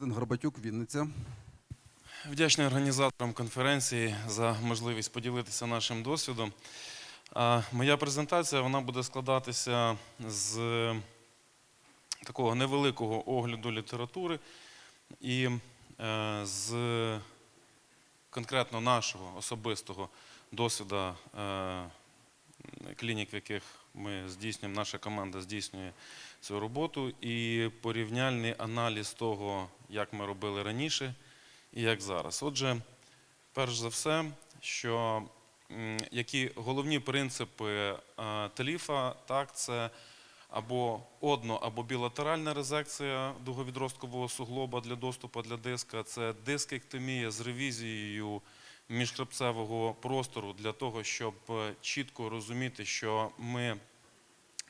Горбатюк, Вінниця. Вдячний організаторам конференції за можливість поділитися нашим досвідом. Моя презентація вона буде складатися з такого невеликого огляду літератури і е, з конкретно нашого особистого досвіду е, клінік, в яких ми здійснюємо, наша команда здійснює цю роботу, і порівняльний аналіз того, як ми робили раніше і як зараз. Отже, перш за все, що які головні принципи е, теліфа, так, це або одно, або білатеральна резекція дуговідросткового суглоба для доступу для диска, це дискектомія з ревізією міжхребцевого простору для того, щоб е, чітко розуміти, що ми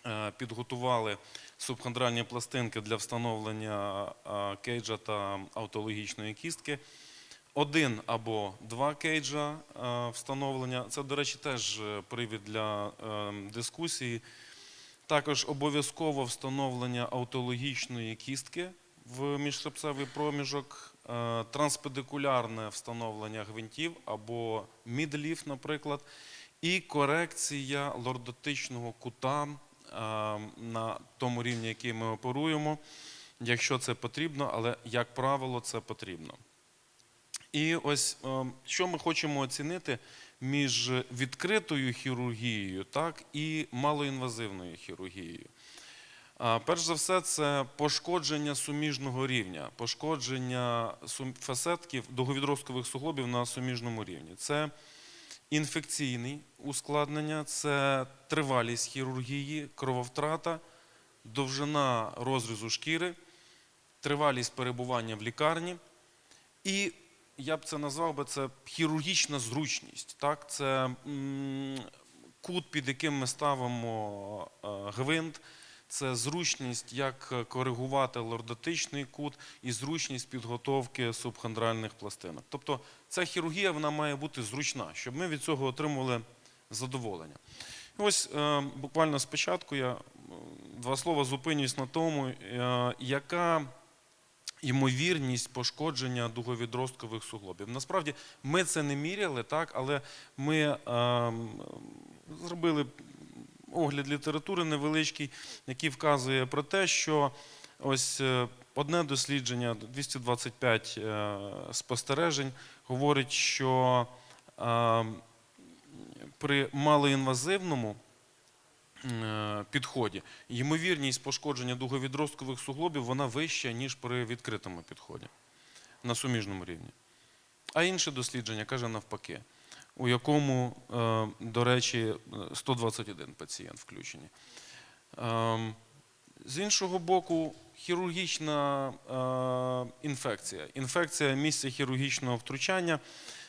е, підготували субхондральні пластинки для встановлення е, кейджа та автологічної кістки. Один або два кейджа встановлення. Це, до речі, теж привід для дискусії. Також обов'язково встановлення автологічної кістки в міжхребцевий проміжок, транспедикулярне встановлення гвинтів або мідліф, наприклад, і корекція лордотичного кута е, на тому рівні, який ми оперуємо, якщо це потрібно, але, як правило, це потрібно. І ось е, що ми хочемо оцінити між відкритою хірургією так, і малоінвазивною хірургією. Перш за все, це пошкодження суміжного рівня, пошкодження фасетків договідросткових суглобів на суміжному рівні. Це інфекційні ускладнення, це тривалість хірургії, крововтрата, довжина розрізу шкіри, тривалість перебування в лікарні. І я б це назвав би це хірургічна зручність. Так? Це кут, під яким ми ставимо е, гвинт, це зручність, як коригувати лордотичний кут і зручність підготовки субхондральних пластинок. Тобто ця хірургія вона має бути зручна, щоб ми від цього отримували задоволення. І ось е, буквально спочатку я два слова зупинюсь на тому, е, яка ймовірність пошкодження дуговідросткових суглобів. Насправді ми це не міряли, так, але ми ем, зробили огляд літератури невеличкий, який вказує про те, що ось е, одне дослідження, 225 е, спостережень, говорить, що ем, при малоінвазивному е, підході, ймовірність пошкодження дуговідросткових суглобів вона вища, ніж при відкритому підході на суміжному рівні. А інше дослідження каже навпаки, у якому, е, до речі, е, 121 пацієнт включені. Ем, З іншого боку, хірургічна е, інфекція. Інфекція місця хірургічного втручання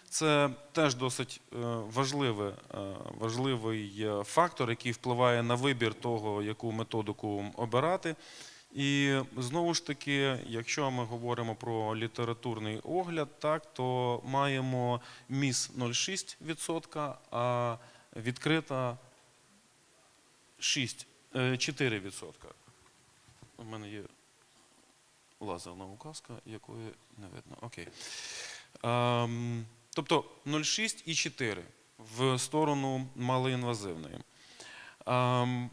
це теж досить е, важливий, е, важливий е, фактор, який впливає на вибір того, яку методику обирати. І знову ж таки, якщо ми говоримо про літературний огляд, так, то маємо міс 0,6%, а відкрита 6, е, 4%. У мене є лазерна указка, якої не видно. Окей. Ем, тобто 0,6 і 4 в сторону малоінвазивної. Ем,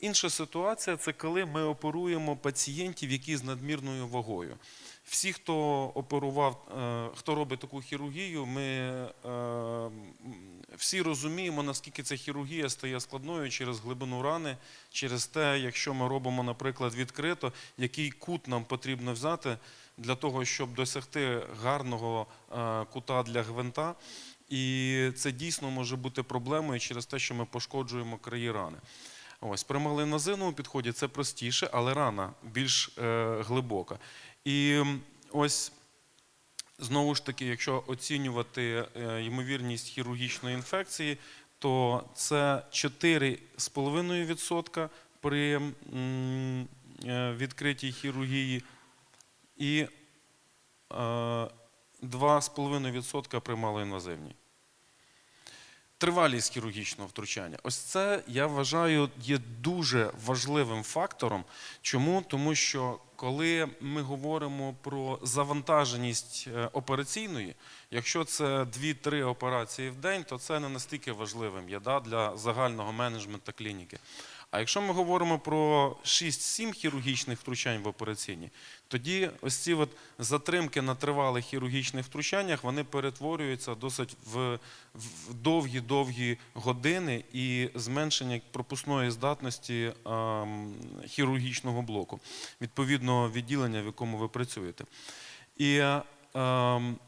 інша ситуація це коли ми оперуємо пацієнтів, які з надмірною вагою. Всі, хто оперував, е, хто робить таку хірургію, ми е, всі розуміємо, наскільки ця хірургія стає складною через глибину рани, через те, якщо ми робимо, наприклад, відкрито, який кут нам потрібно взяти для того, щоб досягти гарного е, кута для гвинта. І це дійсно може бути проблемою через те, що ми пошкоджуємо краї рани. Ось при малоінвазивному підході це простіше, але рана більш е, глибока. І ось знову ж таки, якщо оцінювати е, ймовірність хірургічної інфекції, то це 4,5% при е, відкритій хірургії і е, 2,5% при малоінвазивній. Тривалість хірургічного втручання. Ось це я вважаю є дуже важливим фактором. Чому? Тому що коли ми говоримо про завантаженість е, операційної, якщо це 2-3 операції в день, то це не настільки важливим є да, для загального менеджменту клініки. А якщо ми говоримо про 6-7 хірургічних втручань в операційній, тоді ось ці от затримки на тривалих хірургічних втручаннях вони перетворюються досить в, в довгі-довгі години і зменшення пропускної здатності ем, хірургічного блоку, відповідно відділення, в якому ви працюєте. І ем,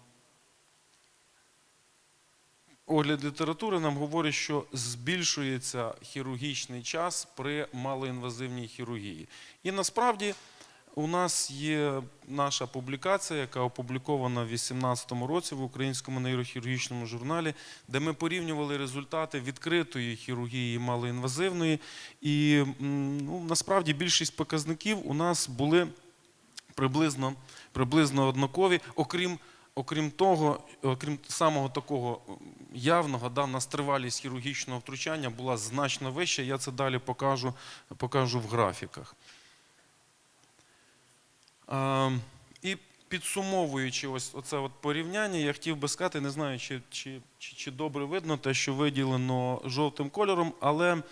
Огляд літератури нам говорить, що збільшується хірургічний час при малоінвазивній хірургії. І насправді у нас є наша публікація, яка опублікована в 2018 році в Українському нейрохірургічному журналі, де ми порівнювали результати відкритої хірургії малоінвазивної. І ну, насправді більшість показників у нас були приблизно, приблизно однакові, окрім, окрім того, окрім самого такого явного, да, в нас тривалість хірургічного втручання була значно вища. Я це далі покажу, покажу в графіках. А, і підсумовуючи ось оце от порівняння, я хотів би сказати, не знаю, чи, чи, чи, чи добре видно те, що виділено жовтим кольором, але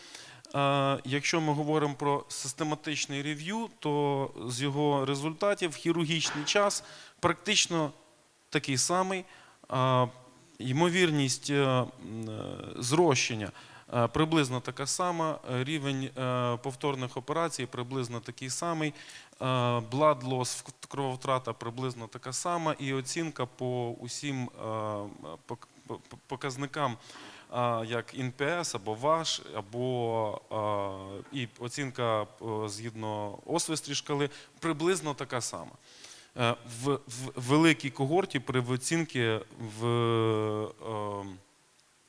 якщо ми говоримо про систематичний рев'ю, то з його результатів хірургічний час практично такий самий. Ймовірність е, е, зрощення е, приблизно така сама, рівень повторних операцій приблизно такий самий, blood loss, крововтрата приблизно така сама, і оцінка по усім пок- по- по- показникам, як НПС або ВАШ, або і оцінка згідно освистрі шкали приблизно така сама. Е, В, великій когорті при оцінці в е,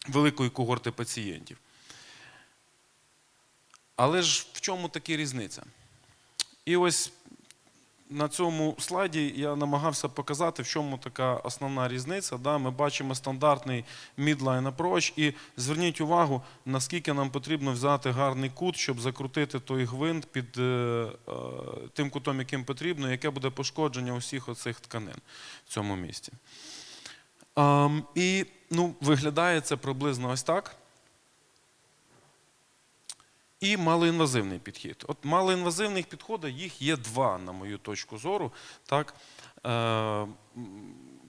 великої когорти пацієнтів. Але ж в чому такі різниця? І ось на цьому слайді я намагався показати, в чому така основна різниця. Да? Ми бачимо стандартний midline approach, і зверніть увагу, наскільки нам потрібно взяти гарний кут, щоб закрутити той гвинт під е, е, тим кутом, яким потрібно, яке буде пошкодження усіх оцих тканин в цьому місці. Ам, і ну, виглядає це приблизно ось так. І малоінвазивний підхід. От малоінвазивних підходів їх є два, на мою точку зору. Так? Е,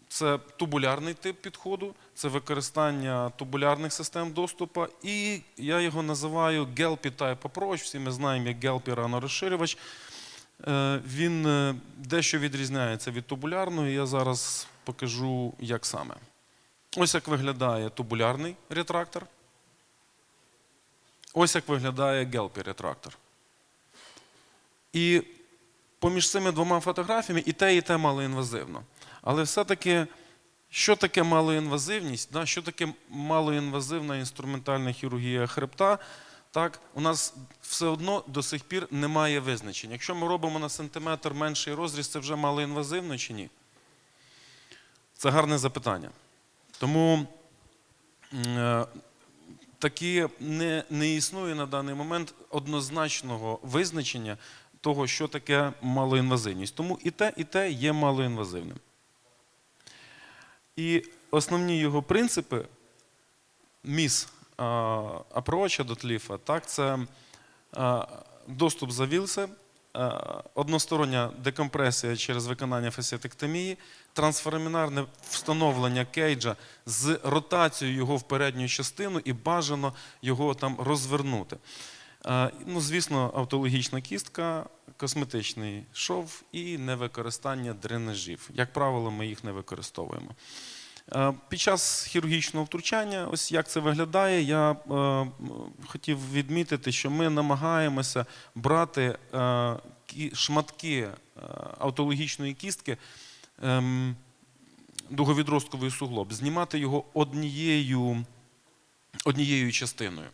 Це тубулярний тип підходу, це використання тубулярних систем доступу, і я його називаю Gelpy Type Approach. Всі ми знаємо, як Gelpy ранорозширювач. Е, Він е, дещо відрізняється від тубулярного, і я зараз покажу, як саме. Ось як виглядає тубулярний ретрактор. Ось як виглядає гелпі ретрактор. І поміж цими двома фотографіями і те, і те малоінвазивно. Але все-таки, що таке малоінвазивність, да? що таке малоінвазивна інструментальна хірургія хребта, так, у нас все одно до сих пір немає визначення. Якщо ми робимо на сантиметр менший розріз, це вже малоінвазивно чи ні? Це гарне запитання. Тому такі не, не існує на даний момент однозначного визначення того, що таке малоінвазивність. Тому і те, і те є малоінвазивним. І основні його принципи міс апроча до тліфа, так, це доступ за вілси, а, одностороння декомпресія через виконання фасіотектомії, трансформінарне встановлення кейджа з ротацією його в передню частину і бажано його там розвернути. Е, Ну, звісно, автологічна кістка, косметичний шов і невикористання дренажів. Як правило, ми їх не використовуємо. Е, Під час хірургічного втручання, ось як це виглядає, я е, хотів відмітити, що ми намагаємося брати е, шматки е, автологічної кістки, ем, дуговідростковий суглоб, знімати його однією, однією частиною.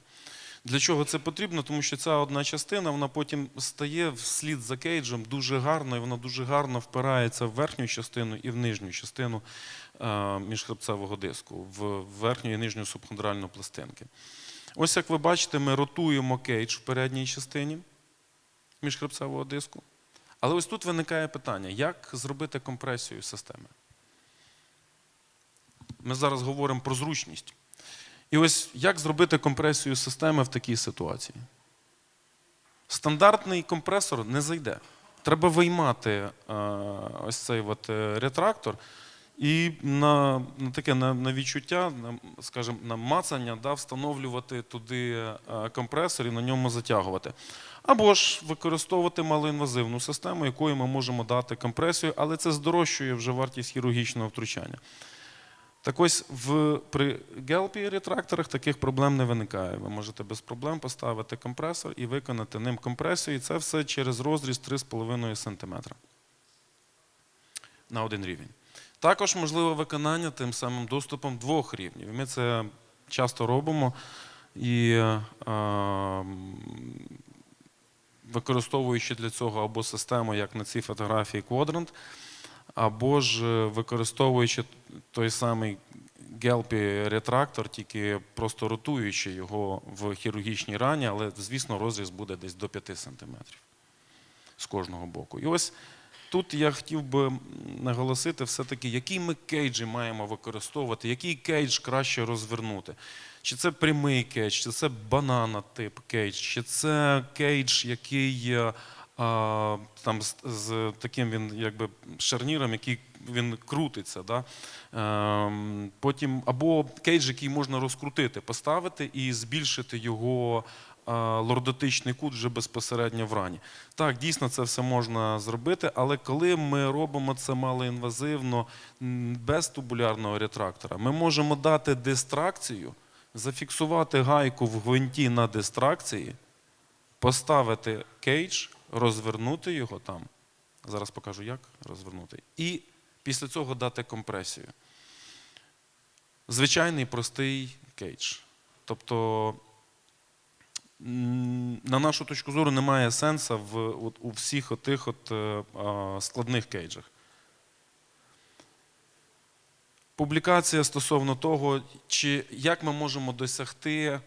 Для чого це потрібно? Тому що ця одна частина вона потім стає вслід за кейджем дуже гарно, і вона дуже гарно впирається в верхню частину і в нижню частину е, міжхребцевого диску, в верхню і нижню субхондральну пластинки. Ось як ви бачите, ми ротуємо кейдж в передній частині міжхребцевого диску. Але ось тут виникає питання, як зробити компресію системи? Ми зараз говоримо про зручність. І ось як зробити компресію системи в такій ситуації? Стандартний компресор не зайде. Треба виймати е, ось цей от, е, ретрактор і на, на таке на, на відчуття, на, скажімо, на мацання да, встановлювати туди е, компресор і на ньому затягувати. Або ж використовувати малоінвазивну систему, якою ми можемо дати компресію, але це здорожчує вже вартість хірургічного втручання. Так ось в, при гелпі ретракторах таких проблем не виникає. Ви можете без проблем поставити компресор і виконати ним компресію. І це все через розріз 3,5 см на один рівень. Також можливе виконання тим самим доступом двох рівнів. Ми це часто робимо і е, використовуючи для цього або систему, як на цій фотографії Quadrant, або ж е, використовуючи той самий гелпі ретрактор, тільки просто ротуючи його в хірургічній рані, але, звісно, розріз буде десь до 5 см з кожного боку. І ось тут я хотів би наголосити все-таки, які ми кейджі маємо використовувати, який кейдж краще розвернути. Чи це прямий кейдж, чи це банана тип кейдж, чи це кейдж, який е, там з, з таким він якби шарніром, який він крутиться. Да? Ем, потім, або кейдж, який можна розкрутити, поставити і збільшити його а, лордотичний кут вже безпосередньо в рані. Так, дійсно це все можна зробити, але коли ми робимо це малоінвазивно, без тубулярного ретрактора, ми можемо дати дистракцію, зафіксувати гайку в гвинті на дистракції, поставити кейдж, розвернути його там. Зараз покажу, як розвернути. І після цього дати компресію. Звичайний простий кейдж. Тобто, на нашу точку зору, немає сенсу в, от, у всіх отих от, е, а, складних кейджах. Публікація стосовно того, чи як ми можемо досягти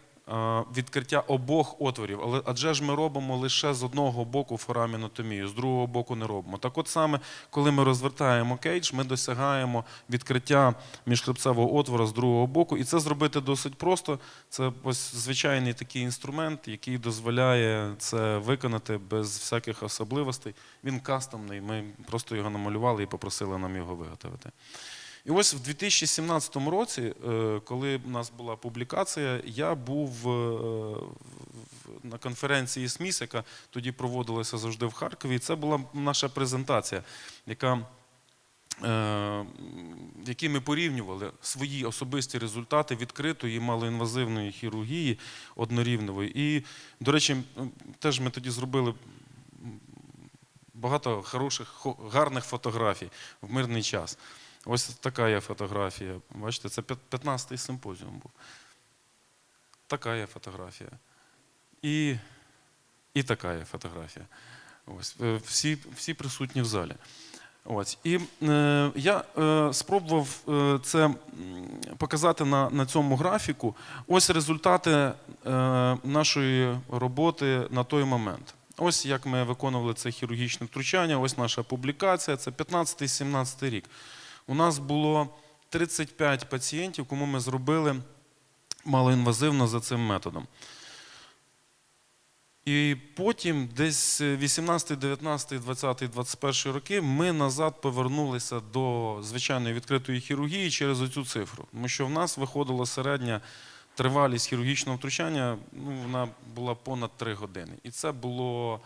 відкриття обох отворів, але адже ж ми робимо лише з одного боку форамінотомію, з другого боку не робимо. Так от саме, коли ми розвертаємо кейдж, ми досягаємо відкриття міжхребцевого отвора з другого боку, і це зробити досить просто. Це ось звичайний такий інструмент, який дозволяє це виконати без всяких особливостей. Він кастомний. Ми просто його намалювали і попросили нам його виготовити. І ось в 2017 році, е, коли в нас була публікація, я був е, на конференції СМІС, яка тоді проводилася завжди в Харкові. І це була наша презентація, яка, е, в якій ми порівнювали свої особисті результати відкритої малоінвазивної хірургії однорівневої. І, до речі, теж ми тоді зробили багато хороших, гарних фотографій в мирний час. Ось така є фотографія. Бачите, це 15-й симпозіум був. Така є фотографія. І, і така є фотографія. Ось, е, всі, всі присутні в залі. Ось. І е, я е, спробував е, це показати на, на цьому графіку. Ось результати е, нашої роботи на той момент. Ось як ми виконували це хірургічне втручання, ось наша публікація, це 15-17 рік. У нас було 35 пацієнтів, кому ми зробили малоінвазивно за цим методом. І потім, десь 18, 19, 20, 21 роки, ми назад повернулися до звичайної відкритої хірургії через оцю цифру. Тому що в нас виходила середня тривалість хірургічного втручання, ну, вона була понад 3 години. І це було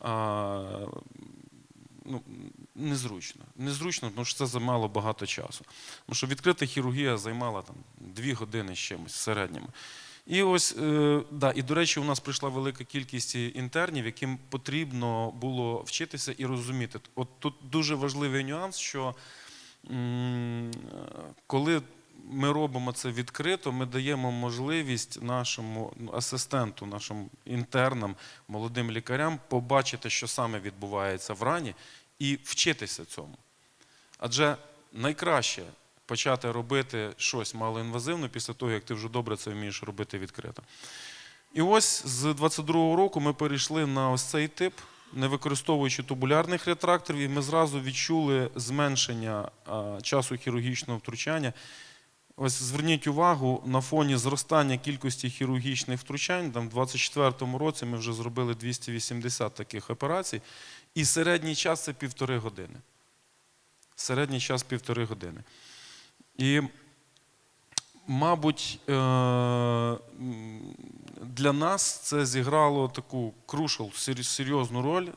а, ну, незручно. Незручно, тому що це займало багато часу. Тому що відкрита хірургія займала там 2 години з чимось середньому. І ось, е, да, і до речі, у нас прийшла велика кількість інтернів, яким потрібно було вчитися і розуміти. От тут дуже важливий нюанс, що коли ми робимо це відкрито, ми даємо можливість нашому асистенту, нашим інтернам, молодим лікарям побачити, що саме відбувається в рані, і вчитися цьому. Адже найкраще почати робити щось малоінвазивно після того, як ти вже добре це вмієш робити відкрито. І ось з 22-го року ми перейшли на ось цей тип, не використовуючи тубулярних ретракторів, і ми зразу відчули зменшення часу хірургічного втручання. Ось зверніть увагу на фоні зростання кількості хірургічних втручань. Там, в 24-му році ми вже зробили 280 таких операцій, і середній час це півтори години. Середній час півтори години. І Мабуть, е, для нас це зіграло таку крушал, серйозну роль.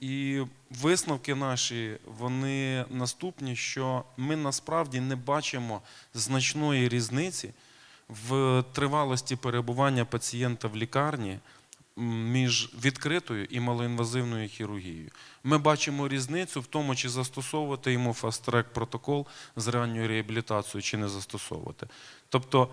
І висновки наші, вони наступні, що ми насправді не бачимо значної різниці в тривалості перебування пацієнта в лікарні між відкритою і малоінвазивною хірургією. Ми бачимо різницю в тому, чи застосовувати йому фаст-трек протокол з ранньою реабілітацією, чи не застосовувати. Тобто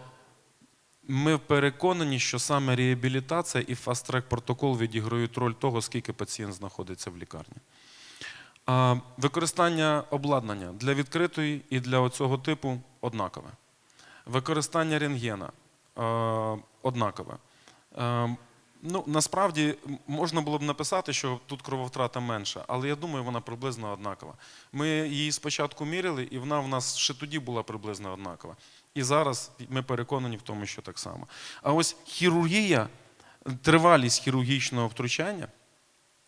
ми переконані, що саме реабілітація і фаст-трек протокол відіграють роль того, скільки пацієнт знаходиться в лікарні. Використання обладнання для відкритої і для цього типу однакове. Використання рентгена однакове. Ну, насправді можна було б написати, що тут крововтрата менша, але я думаю, вона приблизно однакова. Ми її спочатку міряли, і вона в нас ще тоді була приблизно однакова. І зараз ми переконані в тому, що так само. А ось хірургія, тривалість хірургічного втручання.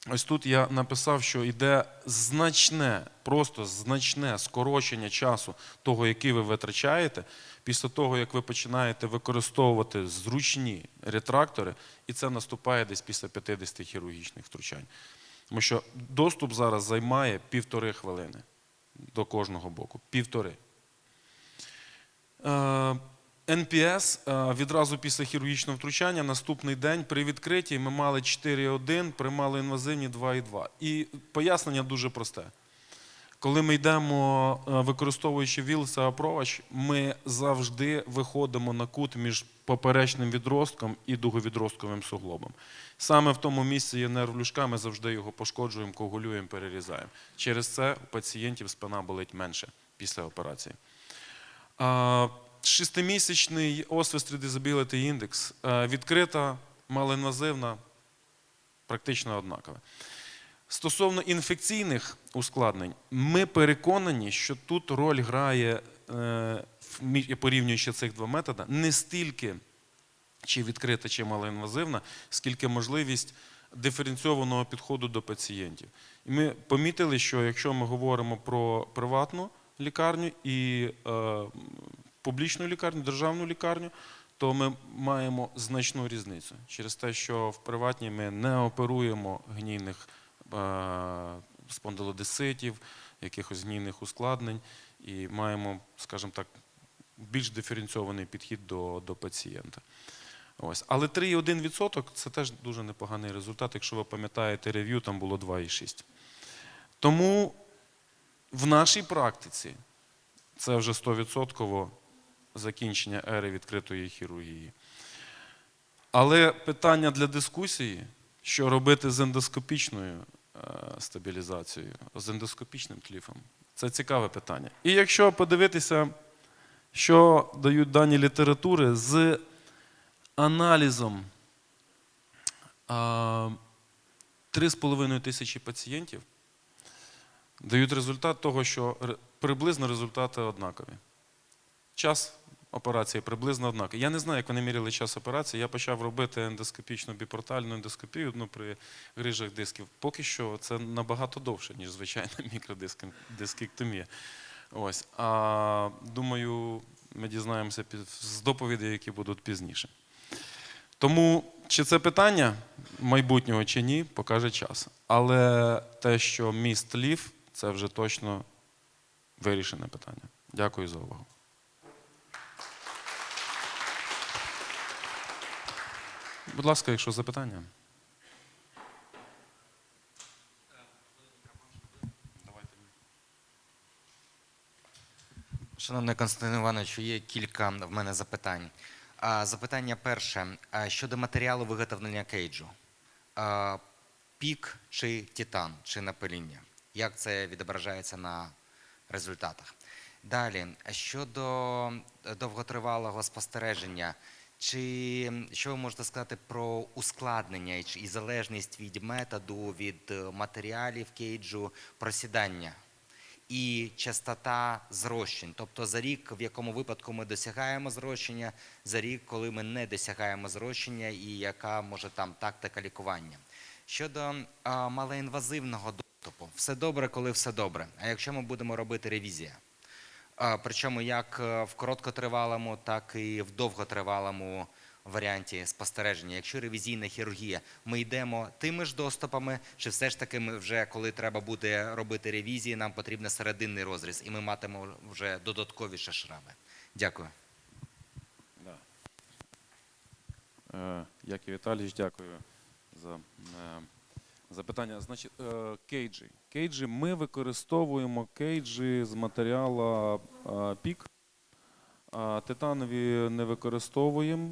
Ось тут я написав, що йде значне, просто значне скорочення часу того, який ви витрачаєте, після того, як ви починаєте використовувати зручні ретрактори, і це наступає десь після 50 хірургічних втручань. Тому що доступ зараз займає півтори хвилини до кожного боку. Півтори. Е, НПС е, відразу після хірургічного втручання, наступний день при відкритті ми мали 4,1, при малоінвазивні 2,2. І пояснення дуже просте. Коли ми йдемо, е, використовуючи вілса опровач, ми завжди виходимо на кут між поперечним відростком і дуговідростковим суглобом. Саме в тому місці є нерв люшка, ми завжди його пошкоджуємо, когулюємо, перерізаємо. Через це у пацієнтів спина болить менше після операції. Шестимісячний Oswestry Disability Index, відкрита, малоінвазивна, практично однакове. Стосовно інфекційних ускладнень, ми переконані, що тут роль грає, е, порівнюючи цих два методи, не стільки чи відкрита, чи малоінвазивна, скільки можливість диференційованого підходу до пацієнтів. І ми помітили, що якщо ми говоримо про приватну лікарню і е, публічну лікарню, державну лікарню, то ми маємо значну різницю через те, що в приватній ми не оперуємо гнійних е, спондилодиситів, якихось гнійних ускладнень, і маємо, скажімо так, більш диференційований підхід до, до пацієнта. Ось. Але 3,1% це теж дуже непоганий результат. Якщо ви пам'ятаєте рев'ю, там було 2,6%. Тому в нашій практиці це вже 100% закінчення ери відкритої хірургії. Але питання для дискусії, що робити з ендоскопічною е, стабілізацією, з ендоскопічним кліфом, це цікаве питання. І якщо подивитися, що дають дані літератури з аналізом 3,5 тисячі пацієнтів, дають результат того, що приблизно результати однакові. Час операції приблизно однаковий. Я не знаю, як вони міряли час операції. Я почав робити ендоскопічну біпортальну ендоскопію ну, при грижах дисків. Поки що це набагато довше, ніж звичайна мікродискектомія. Ось. А думаю, ми дізнаємося з доповідей, які будуть пізніше. Тому чи це питання майбутнього чи ні, покаже час. Але те, що міст лів, це вже точно вирішене питання. Дякую за увагу. Будь ласка, якщо запитання. Шановний Константин Іванович, є кілька в мене запитань. Запитання перше щодо матеріалу виготовлення кейджу. Пік чи титан, чи напиління? Як це відображається на результатах? Далі, щодо довготривалого спостереження, чи що ви можете сказати про ускладнення і залежність від методу, від е, матеріалів кейджу, просідання? і частота зрощень. Тобто за рік, в якому випадку ми досягаємо зрощення, за рік, коли ми не досягаємо зрощення, і яка може там тактика лікування. Щодо а, малоінвазивного доступу, все добре, коли все добре. А якщо ми будемо робити ревізія? А, Причому як е, в короткотривалому, так і в довготривалому варіанті спостереження. Якщо ревізійна хірургія, ми йдемо тими ж доступами, чи все ж таки ми вже коли треба буде робити ревізії, нам потрібен серединний розріз, і ми матимемо вже додаткові ще шрами. Дякую. Е, Яків Віталійович, дякую за е, запитання. Значить, е, кейджі. Кейджі ми використовуємо кейджі з матеріалу е, пік. Титанові не використовуємо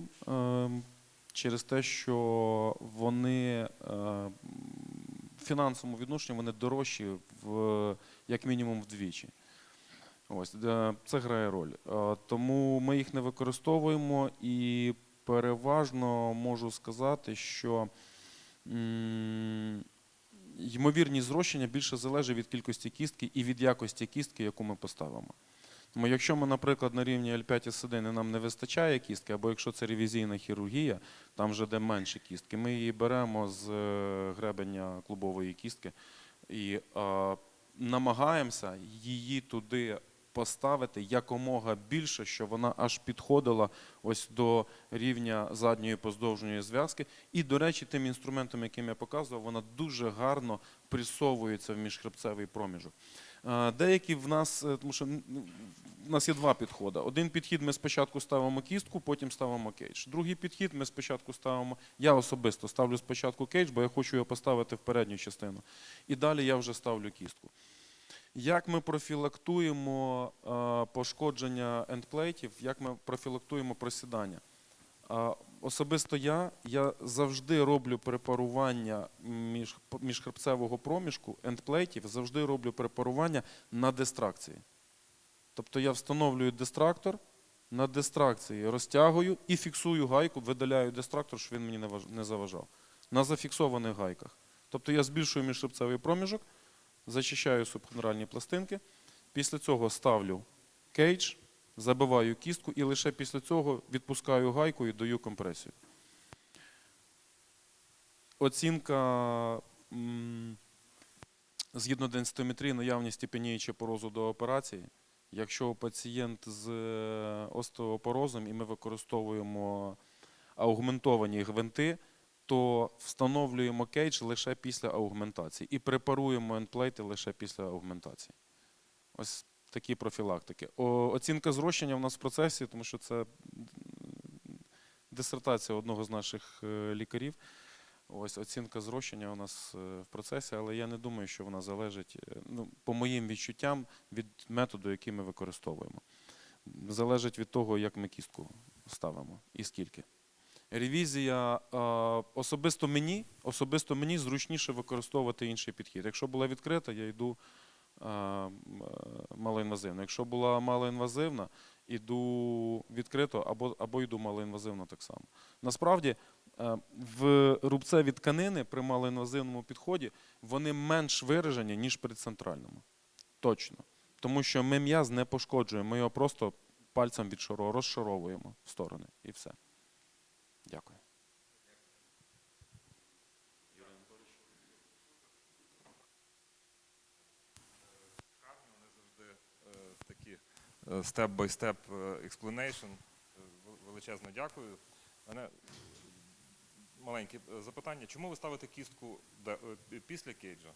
через те, що вони в фінансовому відношенні вони дорожчі в як мінімум вдвічі. Ось це грає роль. Тому ми їх не використовуємо і переважно можу сказати, що ймовірність зрощення більше залежить від кількості кістки і від якості кістки, яку ми поставимо. Тому якщо ми, наприклад, на рівні L5 S1 і нам не вистачає кістки, або якщо це ревізійна хірургія, там вже де менше кістки, ми її беремо з е, гребеня клубової кістки і намагаємося її туди поставити якомога більше, щоб вона аж підходила ось до рівня задньої поздовжньої зв'язки. І, до речі, тим інструментом, яким я показував, вона дуже гарно присовується в міжхребцевий проміжок. Е, Деякі в нас, е, тому що в нас є два підходи. Один підхід ми спочатку ставимо кістку, потім ставимо кейдж. Другий підхід ми спочатку ставимо. Я особисто ставлю спочатку кейдж, бо я хочу його поставити в передню частину. І далі я вже ставлю кістку. Як ми профілактуємо е, пошкодження ендплейтів, як ми профілактуємо просідання? Е, Особисто я, я завжди роблю препарування між, міжхребцевого проміжку, ендплейтів, завжди роблю препарування на дистракції. Тобто я встановлюю дистрактор, на дистракції розтягую і фіксую гайку, видаляю дистрактор, щоб він мені не важ- не заважав. На зафіксованих гайках. Тобто я збільшую міжхребцевий проміжок, зачищаю субхондральні пластинки, після цього ставлю кейдж, забиваю кістку і лише після цього відпускаю гайку і даю компресію. Оцінка згідно денситометрії наявності пеніючого порозу до операції. Якщо пацієнт з е, остеопорозом і ми використовуємо аугментовані гвинти, то встановлюємо кейдж лише після аугментації і препаруємо ендплейти лише після аугментації. Ось такі профілактики. О, оцінка зрощення в нас в процесі, тому що це дисертація одного з наших е, лікарів. Ось оцінка зрощення у нас е, в процесі, але я не думаю, що вона залежить, е, ну, по моїм відчуттям, від методу, який ми використовуємо. Залежить від того, як ми кістку ставимо і скільки. Ревізія е, особисто мені, особисто мені зручніше використовувати інший підхід. Якщо була відкрита, я йду е, е, малоінвазивно. Якщо була малоінвазивна, йду відкрито або, або йду малоінвазивно так само. Насправді, в рубцеві тканини при малоінвазивному підході вони менш виражені, ніж при центральному. Точно. Тому що ми м'яз не пошкоджуємо, ми його просто пальцем відшаро- розшаровуємо в сторони і все. Дякую. Вони завжди е, такі степ-бай-степ explanation. Е, Величезно дякую. Мене маленьке е, запитання. Чому ви ставите кістку е, після кейджа?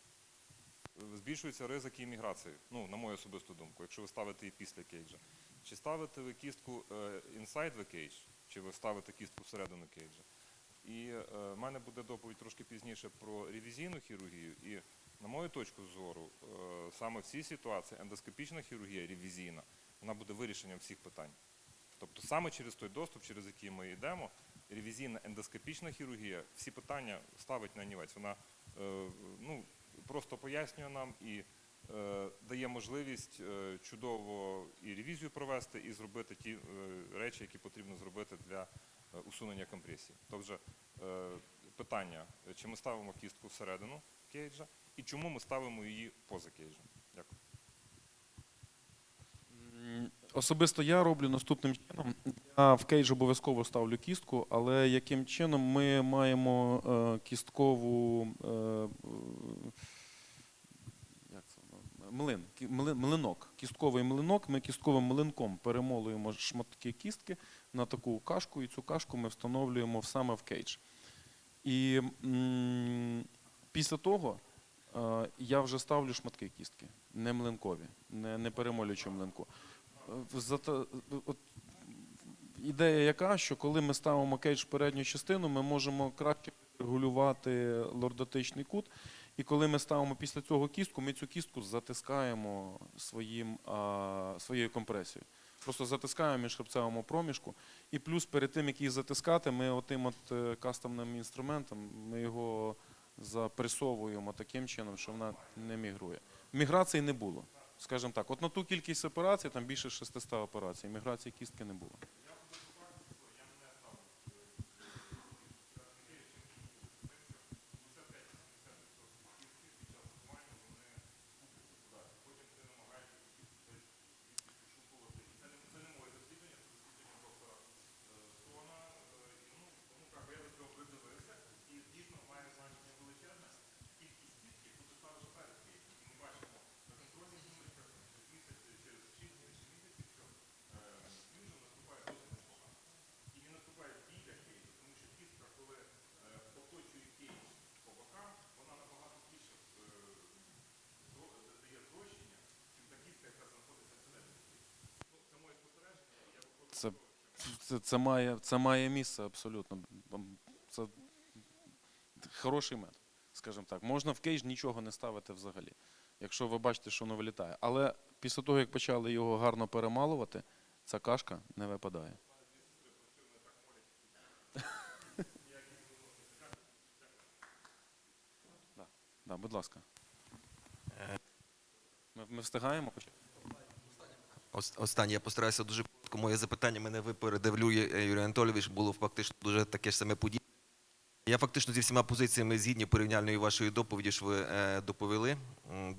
Збільшується ризик імміграції, ну, на мою особисту думку, якщо ви ставите її після кейджа. Чи ставите ви кістку inside the cage, чи ви ставите кістку всередину кейджа? І в мене буде доповідь трошки пізніше про ревізійну хірургію. І на мою точку зору, саме в цій ситуації ендоскопічна хірургія ревізійна вона буде вирішенням всіх питань. Тобто саме через той доступ, через який ми йдемо, ревізійна ендоскопічна хірургія всі питання ставить на нівець. Вона е, ну, просто пояснює нам і е, дає можливість е, чудово і ревізію провести, і зробити ті речі, які потрібно зробити для усунення компресії. Тобто питання, чи ми ставимо кістку всередину кейджа, і чому ми ставимо її поза кейджем. Дякую. М, Особисто я роблю наступним чином. Я в кейдж обов'язково ставлю кістку, але яким чином ми маємо е, кісткову е, е, як це воно? млин, млинок, кістковий млинок. Ми кістковим млинком перемолуємо шматки кістки на таку кашку, і цю кашку ми встановлюємо саме в кейдж. І м, після того е, я вже ставлю шматки кістки, не млинкові, не, не перемолюючи млинку. Ідея яка, що коли ми ставимо кейдж в передню частину, ми можемо краще регулювати лордотичний кут. І коли ми ставимо після цього кістку, ми цю кістку затискаємо своїм, а, своєю компресією. Просто затискаємо між хребцевому проміжку. І плюс перед тим, як її затискати, ми отим от е, кастомним інструментом ми його запресовуємо таким чином, що вона не мігрує. Міграції не було. Скажімо так, от на ту кількість операцій, там більше 600 операцій, міграції кістки не було. Це, це, має, це має місце абсолютно. Це хороший метод, скажімо так. Можна в кейдж нічого не ставити взагалі, якщо ви бачите, що воно вилітає. Але після того, як почали його гарно перемалувати, ця кашка не випадає. Да, будь ласка. Ми, ми встигаємо? Останнє я постараюся дуже Моє запитання мене випередив Лю- е, Юрій Анатолійович, було фактично дуже таке ж саме подібне. Я фактично зі всіма позиціями згідні порівняльної вашої доповіді, що ви е, доповіли.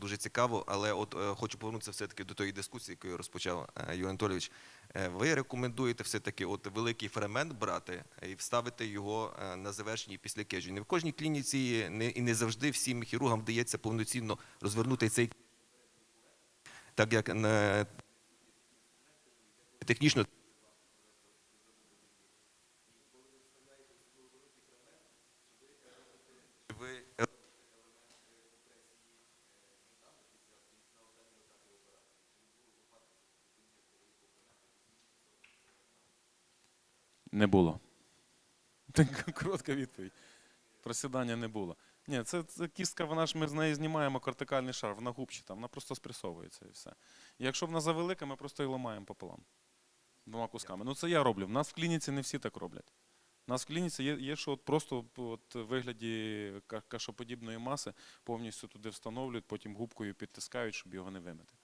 Дуже цікаво, але от е, хочу повернутися все-таки до тої дискусії, яку розпочав Юрій Анатолійович. Ви рекомендуєте все-таки от великий фрагмент брати і вставити його на завершенні після кежу. Не в кожній клініці і не завжди всім хірургам вдається повноцінно розвернути цей так як на технічно Не було. Так коротка відповідь. Просідання не було. Ні, це, це кістка, вона ж ми з неї знімаємо кортикальний шар, вона губчата, вона просто спресовується і все. І якщо вона завелика, ми просто її ламаємо пополам. Двома кусками. Ну це я роблю. В нас в клініці не всі так роблять. У нас в клініці є, є що от просто от, вигляді кашоподібної маси повністю туди встановлюють, потім губкою підтискають, щоб його не вимити.